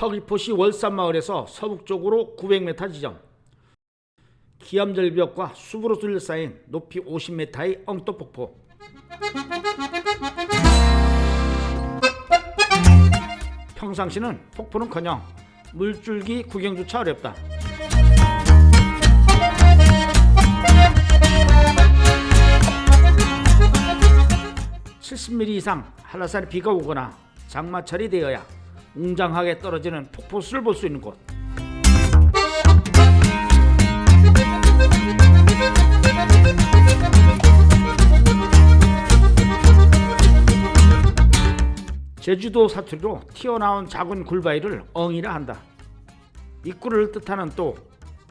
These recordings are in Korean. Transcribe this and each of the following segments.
서귀포시 월산마을에서 서북쪽으로 900m 지점 기암절벽과 숲으로 둘러싸인 높이 50m의 엉떡폭포 평상시는 폭포는커녕 물줄기 구경조차 어렵다. (70mm) 이상 한라산에 비가 오거나 장마철이 되어야 웅장하게 떨어지는 폭포수를 볼 수 있는 곳 제주도 사투리로 튀어나온 작은 굴바위를 엉이라 한다. 입구를 뜻하는 또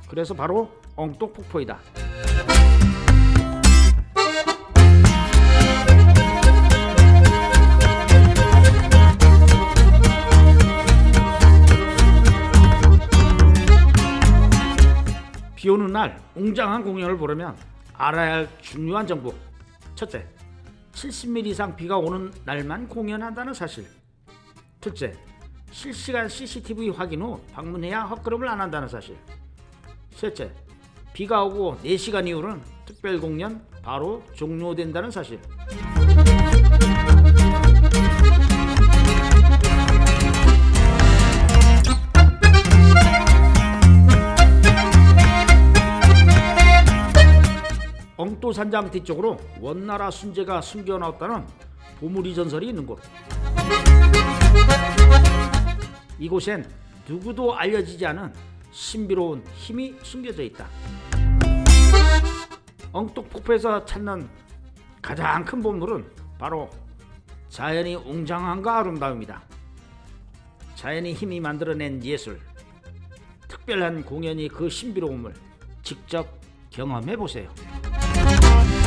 그래서 바로 엉똑폭포이다. 비 오는 날 웅장한 공연을 보려면 알아야 할 중요한 정보. 첫째, 70mm 이상 비가 오는 날만 공연한다는 사실. 둘째, 실시간 CCTV 확인 후 방문해야 헛걸음을 안 한다는 사실. 셋째, 비가 오고 4시간 이후는 특별 공연 바로 종료된다는 사실. 엉도산장 뒤쪽으로 원나라 순재가 숨겨놨다는 보물이 전설이 있는 곳. 이곳엔 누구도 알려지지 않은 신비로운 힘이 숨겨져 있다. 엉뚝폭포에서 찾는 가장 큰 보물은 바로 자연이 웅장함과 아름다움이다. 자연의 힘이 만들어낸 예술, 특별한 공연이 그 신비로움을 직접 경험해 보세요. Bye.